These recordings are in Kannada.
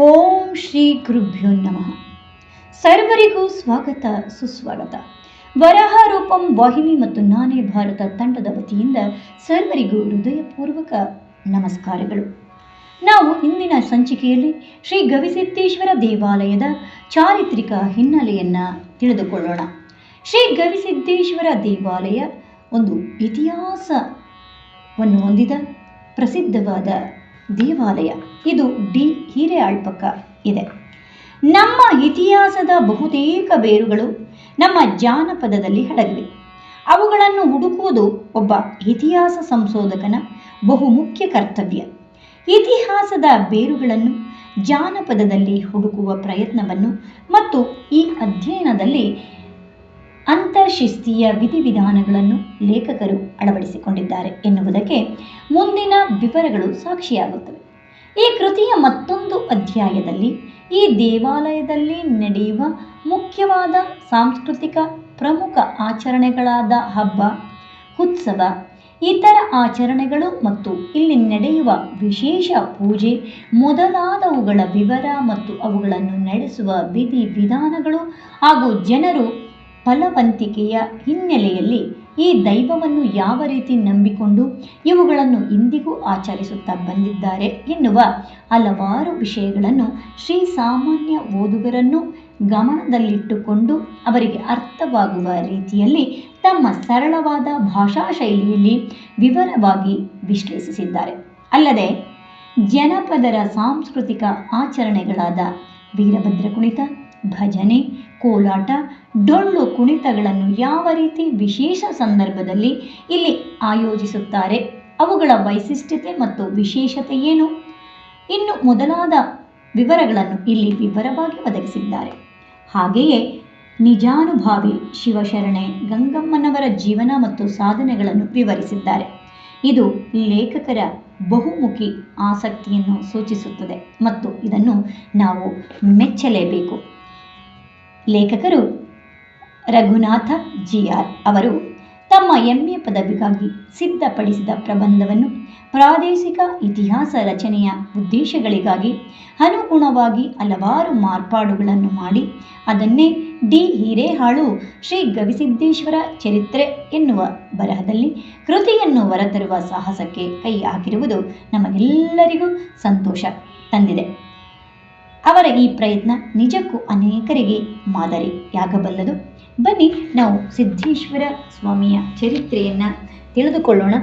ಓಂ ಶ್ರೀ ಗುರುಭ್ಯೋ ನಮಃ. ಸರ್ವರಿಗೂ ಸ್ವಾಗತ ಸುಸ್ವಾಗತ. ವರಹ ರೂಪಂ ವಾಹಿನಿ ಮತ್ತು ನಾನೇ ಭಾರತ ತಂಡದ ವತಿಯಿಂದ ಸರ್ವರಿಗೂ ಹೃದಯಪೂರ್ವಕ ನಮಸ್ಕಾರಗಳು. ನಾವು ಇಂದಿನ ಸಂಚಿಕೆಯಲ್ಲಿ ಶ್ರೀ ಗವಿಸಿದ್ದೇಶ್ವರ ದೇವಾಲಯದ ಚಾರಿತ್ರಿಕ ಹಿನ್ನೆಲೆಯನ್ನು ತಿಳಿದುಕೊಳ್ಳೋಣ. ಶ್ರೀ ಗವಿಸಿದ್ದೇಶ್ವರ ದೇವಾಲಯ ಒಂದು ಇತಿಹಾಸವನ್ನು ಹೊಂದಿದ ಪ್ರಸಿದ್ಧವಾದ ದೇವಾಲಯ. ಇದು ಡಿ ಹಿರೇಆಳ್ಪಕ್ಕ ಇದೆ. ನಮ್ಮ ಇತಿಹಾಸದ ಬಹುತೇಕ ಬೇರುಗಳು ನಮ್ಮ ಜಾನಪದದಲ್ಲಿ ಹಡಗಿವೆ. ಅವುಗಳನ್ನು ಹುಡುಕುವುದು ಒಬ್ಬ ಇತಿಹಾಸ ಸಂಶೋಧಕನ ಬಹುಮುಖ್ಯ ಕರ್ತವ್ಯ. ಇತಿಹಾಸದ ಬೇರುಗಳನ್ನು ಜಾನಪದದಲ್ಲಿ ಹುಡುಕುವ ಪ್ರಯತ್ನವನ್ನು ಮತ್ತು ಈ ಅಧ್ಯಯನದಲ್ಲಿ ಅಂತರ್ಶಿಸ್ತೀಯ ವಿಧಿವಿಧಾನಗಳನ್ನು ಲೇಖಕರು ಅಳವಡಿಸಿಕೊಂಡಿದ್ದಾರೆ ಎನ್ನುವುದಕ್ಕೆ ಮುಂದಿನ ವಿವರಗಳು ಸಾಕ್ಷಿಯಾಗುತ್ತವೆ. ಈ ಕೃತಿಯ ಮತ್ತೊಂದು ಅಧ್ಯಾಯದಲ್ಲಿ ಈ ದೇವಾಲಯದಲ್ಲಿ ನಡೆಯುವ ಮುಖ್ಯವಾದ ಸಾಂಸ್ಕೃತಿಕ ಪ್ರಮುಖ ಆಚರಣೆಗಳಾದ ಹಬ್ಬ, ಉತ್ಸವ, ಇತರ ಆಚರಣೆಗಳು ಮತ್ತು ಇಲ್ಲಿ ನಡೆಯುವ ವಿಶೇಷ ಪೂಜೆ ಮೊದಲಾದವುಗಳ ವಿವರ ಮತ್ತು ಅವುಗಳನ್ನು ನಡೆಸುವ ವಿಧಿ ವಿಧಾನಗಳು ಹಾಗೂ ಜನರು ಫಲವಂತಿಕೆಯ ಹಿನ್ನೆಲೆಯಲ್ಲಿ ಈ ದೈವವನ್ನು ಯಾವ ರೀತಿ ನಂಬಿಕೊಂಡು ಇವುಗಳನ್ನು ಇಂದಿಗೂ ಆಚರಿಸುತ್ತಾ ಬಂದಿದ್ದಾರೆ ಎನ್ನುವ ಹಲವಾರು ವಿಷಯಗಳನ್ನು ಶ್ರೀ ಸಾಮಾನ್ಯ ಓದುಗರನ್ನು ಗಮನದಲ್ಲಿಟ್ಟುಕೊಂಡು ಅವರಿಗೆ ಅರ್ಥವಾಗುವ ರೀತಿಯಲ್ಲಿ ತಮ್ಮ ಸರಳವಾದ ಭಾಷಾ ಶೈಲಿಯಲ್ಲಿ ವಿವರವಾಗಿ ವಿಶ್ಲೇಷಿಸಿದ್ದಾರೆ. ಅಲ್ಲದೆ ಜನಪದರ ಸಾಂಸ್ಕೃತಿಕ ಆಚರಣೆಗಳಾದ ವೀರಭದ್ರ ಕುಣಿತ ಭಜನೆ, ಕೋಲಾಟ, ಡೊಳ್ಳು ಕುಣಿತಗಳನ್ನು ಯಾವ ರೀತಿ ವಿಶೇಷ ಸಂದರ್ಭದಲ್ಲಿ ಇಲ್ಲಿ ಆಯೋಜಿಸುತ್ತಾರೆ, ಅವುಗಳ ವೈಶಿಷ್ಟ್ಯತೆ ಮತ್ತು ವಿಶೇಷತೆ ಏನು? ಇನ್ನು ಮೊದಲಾದ ವಿವರಗಳನ್ನು ಇಲ್ಲಿ ವಿವರವಾಗಿ ಒದಗಿಸಿದ್ದಾರೆ. ಹಾಗೆಯೇ ನಿಜಾನುಭಾವಿ ಶಿವಶರಣೆ ಗಂಗಮ್ಮನವರ ಜೀವನ ಮತ್ತು ಸಾಧನೆಗಳನ್ನು ವಿವರಿಸಿದ್ದಾರೆ. ಇದು ಲೇಖಕರ ಬಹುಮುಖಿ ಆಸಕ್ತಿಯನ್ನು ಸೂಚಿಸುತ್ತದೆ ಮತ್ತು ಇದನ್ನು ನಾವು ಮೆಚ್ಚಲೇಬೇಕು. ಲೇಖಕರು ರಘುನಾಥ ಜಿ ಆರ್ ಅವರು ತಮ್ಮ ಎಂಎ ಪದವಿಗಾಗಿ ಸಿದ್ಧಪಡಿಸಿದ ಪ್ರಬಂಧವನ್ನು ಪ್ರಾದೇಶಿಕ ಇತಿಹಾಸ ರಚನೆಯ ಉದ್ದೇಶಗಳಿಗಾಗಿ ಅನುಗುಣವಾಗಿ ಹಲವಾರು ಮಾರ್ಪಾಡುಗಳನ್ನು ಮಾಡಿ ಅದನ್ನೇ ಡಿ. ಹಿರೇಹಾಳು ಶ್ರೀ ಗವಿಸಿದ್ದೇಶ್ವರ ಚರಿತ್ರೆ ಎನ್ನುವ ಬರಹದಲ್ಲಿ ಕೃತಿಯನ್ನು ಹೊರತರುವ ಸಾಹಸಕ್ಕೆ ಕೈ ಹಾಕಿರುವುದು ನಮಗೆಲ್ಲರಿಗೂ ಸಂತೋಷ ತಂದಿದೆ. ಅವರ ಈ ಪ್ರಯತ್ನ ನಿಜಕ್ಕೂ ಅನೇಕರಿಗೆ ಮಾದರಿಯಾಗಬಲ್ಲದು ಬನ್ನಿ ನಾವು ಸಿದ್ದೇಶ್ವರ ಸ್ವಾಮಿಯ ಚರಿತ್ರೆಯನ್ನು ತಿಳಿದುಕೊಳ್ಳೋಣ.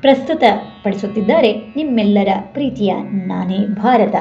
ಪ್ರಸ್ತುತ ಪಡಿಸುತ್ತಿದ್ದಾರೆ ನಿಮ್ಮೆಲ್ಲರ ಪ್ರೀತಿಯ ನಾನೇ ಭಾರತ.